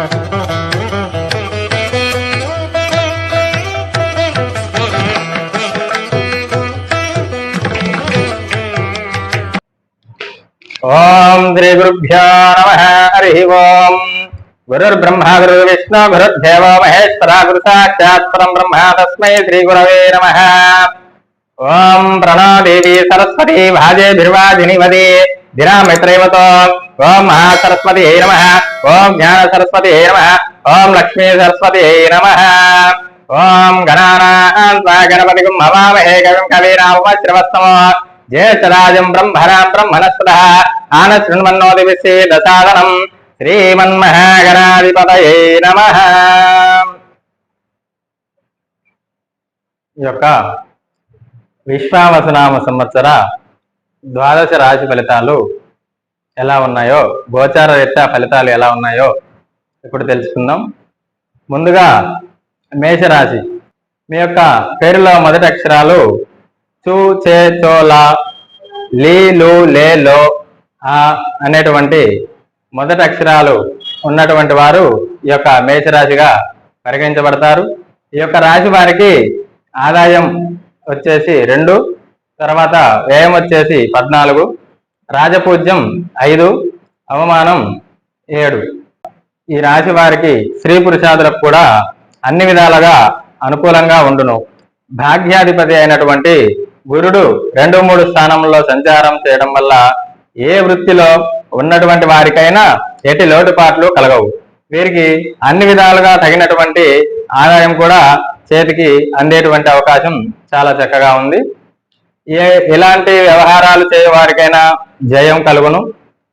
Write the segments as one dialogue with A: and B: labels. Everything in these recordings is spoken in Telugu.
A: ओम श्री गुरुभ्यो नम, हरि ओम। गुरुर्ब्रह्मा गुरुर्विष्णु गुरुर्देव महेश्वरा गुरुसाक्षात् परं ब्रह्म तस्म श्री गुरवे नमः। ओम प्रणो देवी सरस्वती भाजे भिर्वाजिनी वदे ధిరామిత్రైవతో ఓం మహాసరస్వతి నమ ఓం జ్ఞాన సరస్వతి నమ ఓం లక్ష్మీ సరస్వతి నమ. ఓం గణానాం గణపతి హవామహే కవిం కవీనామశ్రవస్తమో. జ్యేష్ఠరాజం బ్రహ్మరాం బ్రహ్మణస్పద. ఆన శృణ్వన్నోది విశ్వేదసాదనం శ్రీమన్మహాగణాధిపతయే నమ. యొక్క విశ్వావసనామ సంవత్సర ద్వాదశ రాశి ఫలితాలు ఎలా ఉన్నాయో గోచార రీత్యా ఫలితాలు ఎలా ఉన్నాయో ఇప్పుడు తెలుసుకుందాం. ముందుగా మేషరాశి. మీ యొక్క పేరులో మొదటి అక్షరాలు చూ చే చోలా లీ లు లే లో ఆ అనేటువంటి మొదటి అక్షరాలు ఉన్నటువంటి వారు ఈ యొక్క మేషరాశిగా పరిగణించబడతారు. ఈ యొక్క రాశి వారికి ఆదాయం వచ్చేసి రెండు తర్వాత వ్యయం వచ్చేసి పద్నాలుగు రాజపూజ్యం ఐదు అవమానం ఏడు. ఈ రాశి వారికి స్త్రీ పురుషాదులకు కూడా అన్ని విధాలుగా అనుకూలంగా ఉండును. భాగ్యాధిపతి అయినటువంటి గురుడు రెండు మూడు స్థానంలో సంచారం చేయడం వల్ల ఏ వృత్తిలో ఉన్నటువంటి వారికైనా ఎటి లోటుపాట్లు కలగవు. వీరికి అన్ని విధాలుగా తగినటువంటి ఆదాయం కూడా చేతికి అందేటువంటి అవకాశం చాలా చక్కగా ఉంది. ఎలాంటి వ్యవహారాలు చేయవారికైనా జయం కలుగును.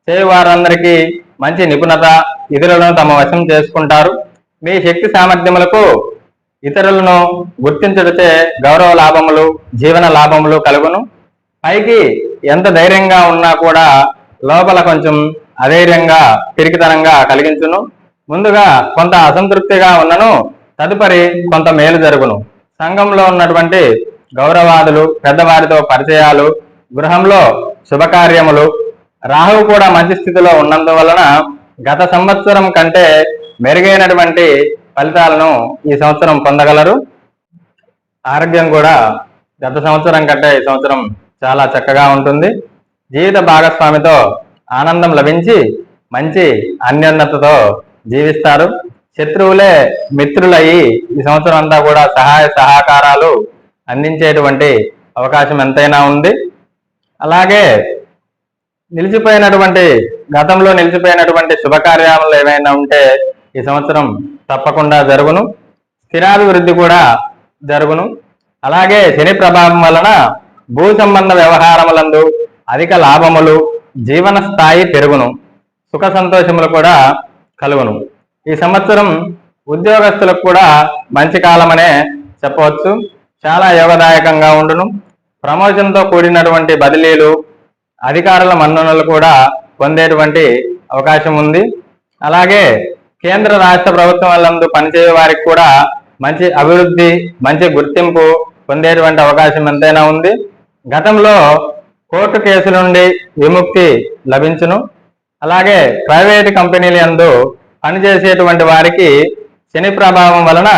A: చేయవారందరికీ మంచి నిపుణత ఇతరులను తమ వశం చేసుకుంటారు. మీ శక్తి సామర్థ్యములకు ఇతరులను గుర్తించడితే గౌరవ లాభములు జీవన లాభములు కలుగును. పైకి ఎంత ధైర్యంగా ఉన్నా కూడా లోపల కొంచెం అధైర్యంగా పిరికితనంగా కలిగించును. ముందుగా కొంత అసంతృప్తిగా ఉన్నను తదుపరి కొంత మేలు జరుగును. సంఘంలో ఉన్నటువంటి గౌరవాదులు పెద్దవారితో పరిచయాలు గృహంలో శుభకార్యములు రాహువు కూడా మంచి స్థితిలో ఉన్నందువలన గత సంవత్సరం కంటే మెరుగైనటువంటి ఫలితాలను ఈ సంవత్సరం పొందగలరు. ఆరోగ్యం కూడా గత సంవత్సరం కంటే ఈ సంవత్సరం చాలా చక్కగా ఉంటుంది. జీవిత భాగస్వామితో ఆనందం లభించి మంచి అన్యోన్నతతో జీవిస్తారు. శత్రువులే మిత్రులయ్యి ఈ సంవత్సరం అంతా కూడా సహాయ సహకారాలు అందించేటువంటి అవకాశం ఎంతైనా ఉంది. అలాగే నిలిచిపోయినటువంటి గతంలో నిలిచిపోయినటువంటి శుభకార్యాలు ఏవైనా ఉంటే ఈ సంవత్సరం తప్పకుండా జరుగును. స్థిరాభివృద్ధి కూడా జరుగును. అలాగే శని ప్రభావం వలన భూ సంబంధ వ్యవహారములందు అధిక లాభములు జీవన స్థాయి పెరుగును. సుఖ సంతోషములు కూడా కలుగును. ఈ సంవత్సరం ఉద్యోగస్తులకు కూడా మంచి కాలమనే చెప్పవచ్చు. చాలా యోగదాయకంగా ఉండును. ప్రమోషన్తో కూడినటువంటి బదిలీలు అధికారుల మన్ననలు కూడా పొందేటువంటి అవకాశం ఉంది. అలాగే కేంద్ర రాష్ట్ర ప్రభుత్వం వాళ్ళందు పనిచేసే వారికి కూడా మంచి అభివృద్ధి మంచి గుర్తింపు పొందేటువంటి అవకాశం ఎంతైనా ఉంది. గతంలో కోర్టు కేసు నుండి విముక్తి లభించును. అలాగే ప్రైవేటు కంపెనీలు ఎందు పనిచేసేటువంటి వారికి శని ప్రభావం వలన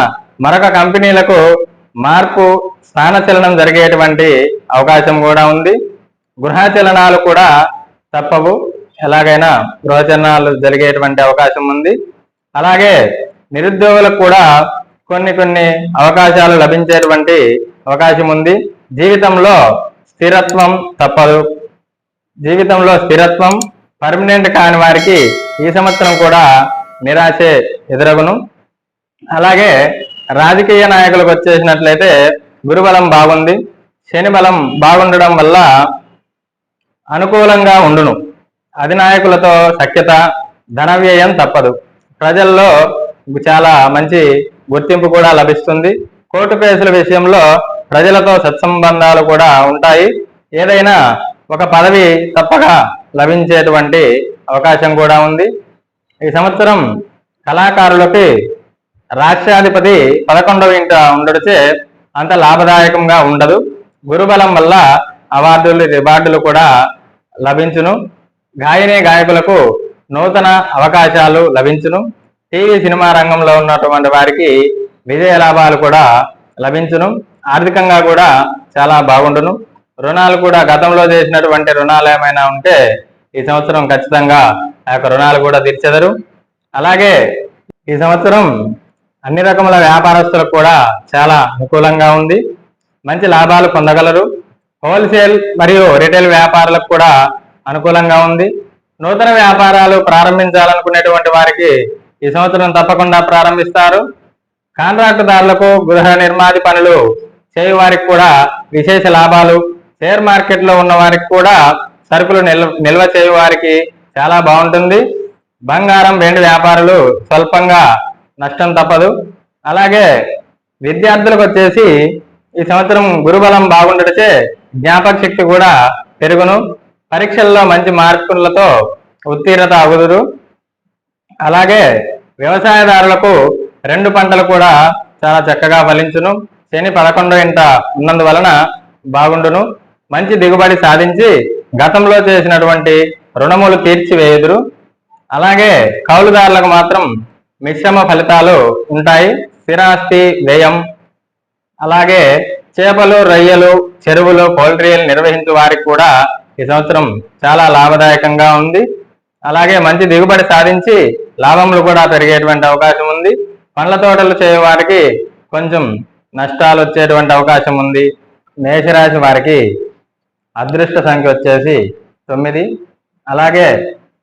A: మరొక కంపెనీలకు మార్పు స్థానచలనం జరిగేటువంటి అవకాశం కూడా ఉంది. గృహచలనాలు కూడా తప్పవు. ఎలాగైనా గృహచలనాలు జరిగేటువంటి అవకాశం ఉంది. అలాగే నిరుద్యోగులకు కూడా కొన్ని కొన్ని అవకాశాలు లభించేటువంటి అవకాశం ఉంది. జీవితంలో స్థిరత్వం తప్పదు. జీవితంలో స్థిరత్వం పర్మనెంట్ కాని వారికి ఈ సంవత్సరం కూడా నిరాశే ఎదురగును. అలాగే రాజకీయ నాయకులకు వచ్చేసినట్లయితే గురుబలం బాగుంది శని బలం బాగుండడం వల్ల అనుకూలంగా ఉండును. అధినాయకులతో సఖ్యత ధన వ్యయం తప్పదు. ప్రజల్లో చాలా మంచి గుర్తింపు కూడా లభిస్తుంది. కోర్టు కేసుల విషయంలో ప్రజలతో సత్సంబంధాలు కూడా ఉంటాయి. ఏదైనా ఒక పదవి తప్పక లభించేటువంటి అవకాశం కూడా ఉంది. ఈ సంవత్సరం కళాకారులకి రాష్ట్రాధిపతి పదకొండవ ఇంట ఉండడిచే అంత లాభదాయకంగా ఉండదు. గురుబలం వల్ల అవార్డులు రివార్డులు కూడా లభించును. గాయని గాయకులకు నూతన అవకాశాలు లభించును. టీవీ సినిమా రంగంలో ఉన్నటువంటి వారికి విజయ లాభాలు కూడా లభించును. ఆర్థికంగా కూడా చాలా బాగుండును. రుణాలు కూడా గతంలో చేసినటువంటి రుణాలు ఏమైనా ఉంటే ఈ సంవత్సరం ఖచ్చితంగా ఆ యొక్క రుణాలు కూడా తీర్చెదరు. అలాగే ఈ సంవత్సరం అన్ని రకముల వ్యాపారస్తులకు కూడా చాలా అనుకూలంగా ఉంది. మంచి లాభాలు పొందగలరు. హోల్సేల్ మరియు రిటైల్ వ్యాపారులకు కూడా అనుకూలంగా ఉంది. నూతన వ్యాపారాలు ప్రారంభించాలనుకునేటువంటి వారికి ఈ సంవత్సరం తప్పకుండా ప్రారంభిస్తారు. కాంట్రాక్టుదారులకు గృహ నిర్మాది పనులు చేయు వారికి కూడా విశేష లాభాలు. షేర్ మార్కెట్లో ఉన్న వారికి కూడా సరుకులు నిల్వ నిల్వ చేయు వారికి చాలా బాగుంటుంది. బంగారం వెండి వ్యాపారులు స్వల్పంగా నష్టం తప్పదు. అలాగే విద్యార్థులకు వచ్చేసి ఈ సంవత్సరం గురుబలం బాగుండటచే జ్ఞాపక శక్తి కూడా పెరుగును. పరీక్షల్లో మంచి మార్కులతో ఉత్తీర్ణత అగుదురు. అలాగే వ్యవసాయదారులకు రెండు పంటలు కూడా చాలా చక్కగా ఫలించును. శని పదకొండో ఇంట ఉన్నందువలన బాగుండును. మంచి దిగుబడి సాధించి గతంలో చేసినటువంటి రుణములు తీర్చివేయుదురు. అలాగే కౌలుదారులకు మాత్రం మిశ్రమ ఫలితాలు ఉంటాయి. స్థిరాస్తి వ్యయం. అలాగే చేపలు రొయ్యలు చెరువులు పౌల్ట్రీలు నిర్వహించే వారికి కూడా ఈ సంవత్సరం చాలా లాభదాయకంగా ఉంది. అలాగే మంచి దిగుబడి సాధించి లాభములు కూడా పెరిగేటువంటి అవకాశం ఉంది. పండ్ల తోటలు చేయే వారికి కొంచెం నష్టాలు వచ్చేటువంటి అవకాశం ఉంది. మేషరాశి వారికి అదృష్ట సంఖ్య వచ్చేసి తొమ్మిది. అలాగే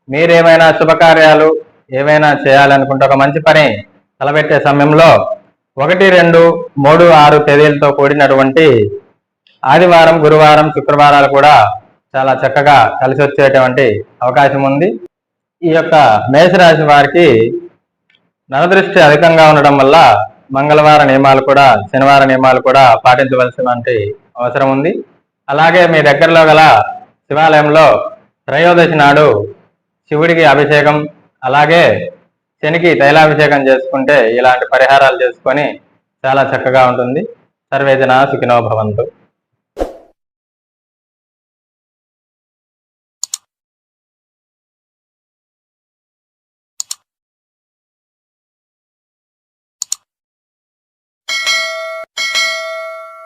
A: మీరేమైనా శుభకార్యాలు ఏమైనా చేయాలనుకుంటే ఒక మంచి పని తలపెట్టే సమయంలో ఒకటి రెండు మూడు ఆరు తేదీలతో కూడినటువంటి ఆదివారం గురువారం శుక్రవారాలు కూడా చాలా చక్కగా కలిసి వచ్చేటువంటి అవకాశం ఉంది. ఈ యొక్క మేషరాశి వారికి నరదృష్టి అధికంగా ఉండడం వల్ల మంగళవార నియమాలు కూడా శనివార నియమాలు కూడా పాటించవలసినటువంటి అవసరం ఉంది. అలాగే మీ దగ్గరలో గల శివాలయంలో త్రయోదశి నాడు శివుడికి అభిషేకం అలాగే శనికి తైలాభిషేకం చేసుకుంటే ఇలాంటి పరిహారాలు చేసుకొని చాలా చక్కగా ఉంటుంది. సర్వేజన సుఖినో భవంతు.